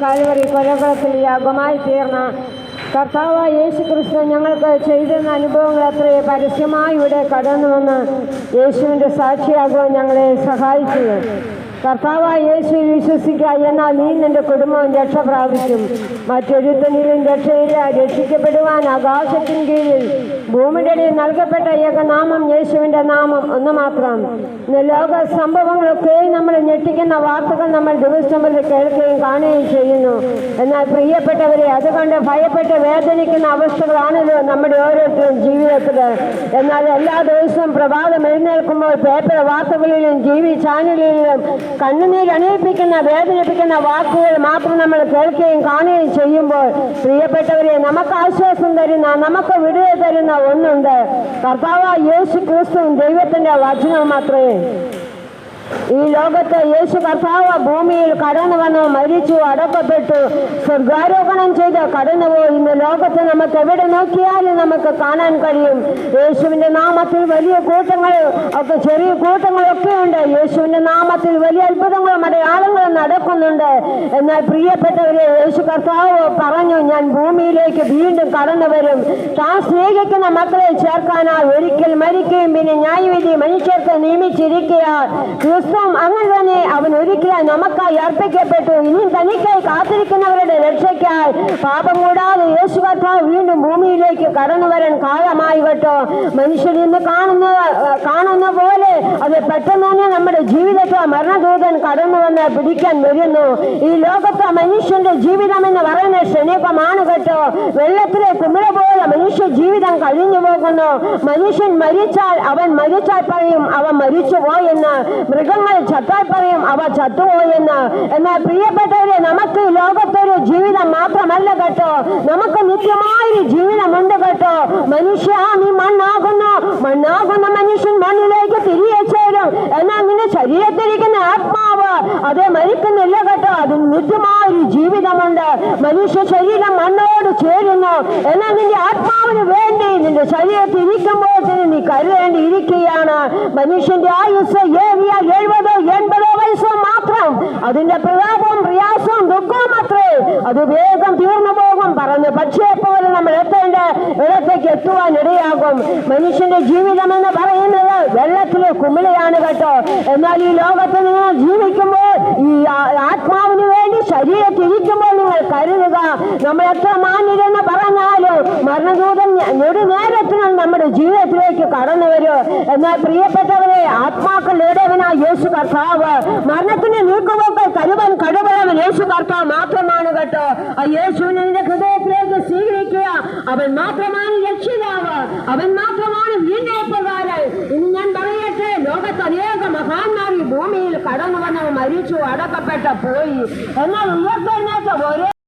Calvary കൊലകളത്തിൽ യാഗമായി തീർന്ന കർത്താവ് യേശു കൃഷ്ണൻ ഞങ്ങൾക്ക് ചെയ്തിരുന്ന അനുഭവങ്ങൾ അത്രയെ പരസ്യമായി ഇവിടെ കടന്നുവന്ന് യേശുവിന്റെ സാക്ഷിയാകുവാൻ ഞങ്ങളെ സഹായിച്ചത്. കർത്താവ് യേശു വിശ്വസിക്കുക. എന്നാൽ നീ നിന്റെ കുടുംബം രക്ഷ പ്രാപിക്കും. മറ്റൊരുത്തനിലും രക്ഷയില്ല. രക്ഷിക്കപ്പെടുവാൻ ആകാശത്തിന് കീഴിൽ ഭൂമിയുടെ അടിയിൽ നൽകപ്പെട്ട ഏകനാമം യേശുവിന്റെ നാമം ഒന്ന് മാത്രം. ലോക സംഭവങ്ങളൊക്കെ നമ്മൾ ഞെട്ടിക്കുന്ന വാർത്തകൾ നമ്മൾ ദിവസം കേൾക്കുകയും കാണുകയും ചെയ്യുന്നു. എന്നാൽ പ്രിയപ്പെട്ടവരെ അതുകൊണ്ട് ഭയപ്പെട്ട് വേദനിക്കുന്ന അവസ്ഥകളാണല്ലോ നമ്മുടെ ഓരോരുത്തരും ജീവിതത്തിൽ. എന്നാൽ എല്ലാ ദിവസവും പ്രഭാതം എഴുന്നേൽക്കുമ്പോൾ പേപ്പർ വാർത്തകളിലും ടി വി ചാനലുകളിലും കണ്ണുനീർ അണിയിപ്പിക്കുന്ന വേദനിപ്പിക്കുന്ന വാക്കുകൾ മാത്രം നമ്മൾ കേൾക്കുകയും കാണുകയും ചെയ്യുമ്പോൾ പ്രിയപ്പെട്ടവരെ നമുക്ക് ആശ്വാസം തരുന്ന നമുക്ക് വിടുക തരുന്ന ഒന്നുണ്ട്. കർത്താവ് യേശു ക്രിസ്തുവും ദൈവത്തിന്റെ വചനവും മാത്രമേ ഈ ലോകത്ത് യേശു കർത്താവ് ഭൂമിയിൽ കടന്നു വന്നു മരിച്ചു അടക്കപ്പെട്ടു സ്വർഗാരോപണം ചെയ്ത് കടന്നുപോയി ഇന്ന് ലോകത്ത് നമുക്ക് എവിടെ നോക്കിയാലും നമുക്ക് കാണാൻ കഴിയും. യേശുവിന്റെ നാമത്തിൽ വലിയ കൂട്ടങ്ങൾ ഒക്കെ ചെറിയ കൂട്ടങ്ങളൊക്കെ ഉണ്ട്. യേശുവിന്റെ നാമത്തിൽ വലിയ അത്ഭുതങ്ങളും അടയാളങ്ങളും നടക്കുന്നുണ്ട്. എന്നാൽ പ്രിയപ്പെട്ടവരെ യേശു കർത്താവ് പറഞ്ഞു ഞാൻ ഭൂമിയിലേക്ക് വീണ്ടും കടന്നു വരും. താൻ സ്നേഹിക്കുന്ന മക്കളെ ചേർക്കാനാ. ഒരിക്കൽ മരിക്കുകയും പിന്നെ ന്യായവിധി മനുഷ്യർക്ക് നിയമിച്ചിരിക്കുക ക്രിസ്തുവും അങ്ങനെ തന്നെ അവൻ ഒരിക്കലും നമുക്കായി അർപ്പിക്കപ്പെട്ടു. ഇനിയും തനിക്കായി കാത്തിരിക്കുന്നവരുടെ രക്ഷയ്ക്കായി പാപം കൂടാതെ യേശു കർത്താവ് വീണ്ടും ഭൂമിയിലേക്ക് കടന്നു വരാൻ കാലമായി കേട്ടോ മനുഷ്യൻ ഇന്ന് കാണുന്ന അത് പെട്ടെന്ന് നമ്മുടെ ജീവിതത്തെ മരണദൂതൻ കടന്നു വന്ന് പിടിക്കാൻ വരുന്നു. ഈ ലോകത്തെ മനുഷ്യന്റെ ജീവിതം എന്ന് പറയുന്ന ക്ഷണികമാണ് കേട്ടോ. വെള്ളത്തിലെ കുമിള പോലെ മനുഷ്യ ജീവിതം കഴിഞ്ഞു പോകുന്നു. മനുഷ്യൻ മരിച്ചാൽ അവൻ മരിച്ചാൽ പറയും അവൻ മരിച്ചു പോയെന്ന് മൃഗങ്ങൾ ചത്താൽ പറയും അവ ചത്തുപോയെന്ന്. എന്നാൽ പ്രിയപ്പെട്ടവരെ നമുക്ക് ലോകത്തൊരു ജീവിതം മാത്രമല്ല കേട്ടോ. നമുക്ക് നിത്യമായൊരു ജീവിതമുണ്ട് കേട്ടോ. മനുഷ്യ നീ മണ്ണാകുന്നു. മണ്ണാകുന്ന മനുഷ്യൻ മണ്ണിലേക്ക് തിരികെ ചേരും എന്നാൽ നിന്റെ ശരീരത്തിരിക്കുന്ന ആത്മാവ് അത് മരിക്കുന്നില്ല കേട്ടോ. അതിന് നിത്യമായൊരു ജീവിതമുണ്ട്. മനുഷ്യ ശരീരം മണ്ണോട് ചേരുന്നു. എന്നാൽ നിന്റെ ആത്മാവിന് വേണ്ടി നിന്റെ ശരീരത്തിൽ ഇരിക്കുമ്പോൾ തന്നെ നീ കരുതേണ്ടിയിരിക്കുകയാണ്. മനുഷ്യന്റെ ആയുസ് ഏറിയ എഴുപതോ എൺപതോ വയസ്സോ മാത്രം. അതിന്റെ പ്രതാപവും പ്രയാസവും ദുഃഖവും മാത്രമേ അത് വേഗം തീർന്നു പറഞ്ഞ് പക്ഷേ പോലെ നമ്മൾ എത്തേണ്ട ഇടത്തേക്ക് എത്തുവാൻ ഇടയാകും. മനുഷ്യന്റെ ജീവിതം എന്ന് പറയുന്നത് വെള്ളത്തിലെ കുമിളയാണ് കേട്ടോ. എന്നാൽ ഈ ലോകത്ത് നിങ്ങൾ ജീവിക്കുമ്പോൾ ഈ ആത്മാവിന് വേണ്ടി ശരീരത്തിരിക്കുമ്പോൾ നിങ്ങൾ കരുതുക. നമ്മൾ എത്ര മാന്യരെന്ന് പറഞ്ഞാലും മരണദൂതൻ നെടുനേരത്തിനാൽ നമ്മുടെ ജീവിതത്തിലേക്ക് കടന്നു വരും. എന്നാൽ പ്രിയപ്പെട്ടവരെ ആത്മാക്കളുടെ ഇടവനായ യേശു കർത്താവ് മരണത്തിന് നീക്കുപോക്കൾ കരുവൻ കഴിവുള്ളവൻ യേശു കർത്താവ് മാത്രമാണ് കേട്ടോ. ആ യേശുവിനെ സ്വീകരിക്കുക അവൻ മാത്രമാണ് രക്ഷിതാവ്. അവൻ മാത്രമാണ് വീണ്ടെടുപ്പുകാരൻ ഇനി ഞാൻ പറയട്ടെ ലോകത്ത് അനേക മഹാന്മാർ ഭൂമിയിൽ കടന്നു വന്നവർ മരിച്ചു അടക്കപ്പെട്ട പോയി. എന്നാൽ ഉയർത്തെഴുന്നേറ്റ ഒരേ